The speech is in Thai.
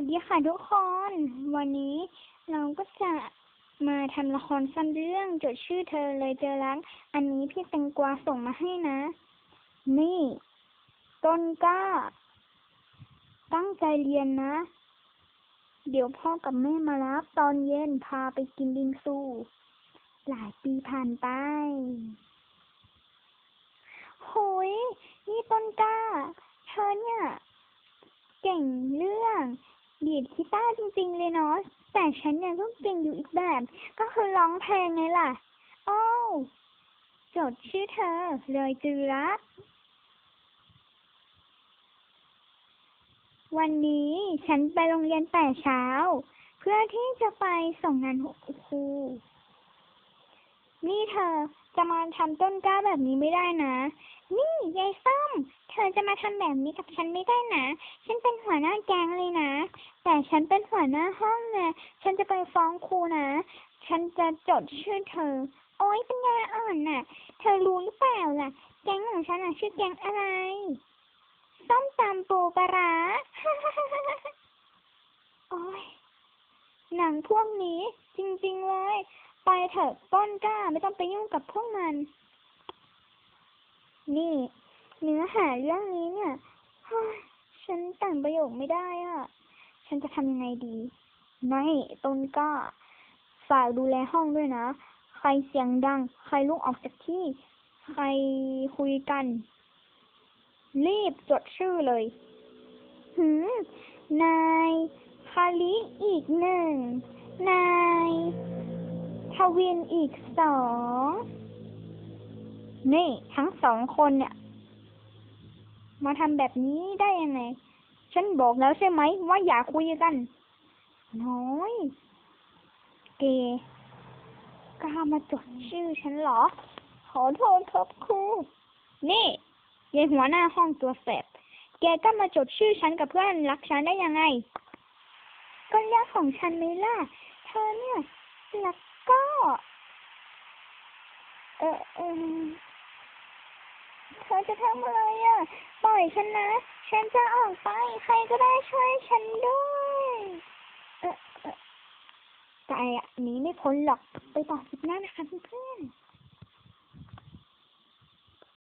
วัสดีค่ะทุกคน วันนี้เราก็จะมาทำละครสั้นเรื่องจดชื่อเธอเลยเจอรัก อันนี้พี่แตงกวาส่งมาให้นะ นี่ ต้นกล้า ตั้งใจเรียนนะ เดี๋ยวพ่อกับแม่มารับตอนเย็นพาไปกินบิงซู หลายปีผ่านไปโหยนี่ต้นกล้า เธอเนี่ยเก่งเรื่อง ดีดกีตาร์จริง ๆ เลยเนาะแต่ฉันเนี่ยก็เก่งอยู่อีกแบบ ก็คือร้องเพลงไงล่ะ โอ้าวจดชื่อเธอ เลยจือรักวันนี้ฉันไปโรงเรียนแต่เช้า เพื่อที่จะไปส่งงานครูนี่เธอจะมาทำต้นกล้าแบบนี้ไม่ได้นะ นี่ย อจะมาทำแบบนี้กับฉันไม่ได้นะ ฉันเป็นหัวหน้าแก๊งเลยนะ แต่ฉันเป็นหัวหน้าห้องนะฉันจะไปฟ้องครูนะ ฉันจะจดชื่อเธอ โอ๊ยปัญญาอ่อนน่ะ เธอรู้หรือเปล่าล่ะ แก๊งของฉันน่ะชื่อแก๊งอะไร ส้มตำปูปลาร้าโอ๊ยหนังพวกนี้จริงๆเลย ไปเถอะต้นกล้าไม่ต้องไปยุ่งกับพวกมัน นี่ เนื้อหาเรื่องนี้เนี่ยฉันแต่งประโยคไม่ได้อะฉันจะทำยังไงดี ไม่ต้นกล้าฝากดูแลห้องด้วยนะ ใครเสียงดัง ใครลุกออกจากที่ ใครคุยกัน รีบจดชื่อเลย หืม นายคาริอีกหนึ่ง นายทวินอีกสอง นี่ ทั้งสองคนเนี่ย มาทำแบบนี้ได้ยังไง ฉันบอกแล้วใช่ไหมว่าอย่าคุยกัน น้อย เกกล้ามาจดชื่อฉันเหรอ ขอโทษครับครู นี่ยายหัวหน้าห้องตัวแสบ แกก็มาจดชื่อฉันกับเพื่อนรักฉันได้ยังไง ก็เรื่องของฉันไหมล่ะ เธอเนี่ยแล้วก็ เออเออ เธอจะทำอะไรอะ ปล่อยฉันนะ ฉันจะออกไป ใครก็ได้ช่วยฉันด้วยแต่อันนี้ไม่พ้นหรอก ไปต่อคลิปหน้านะคะเพื่อนๆ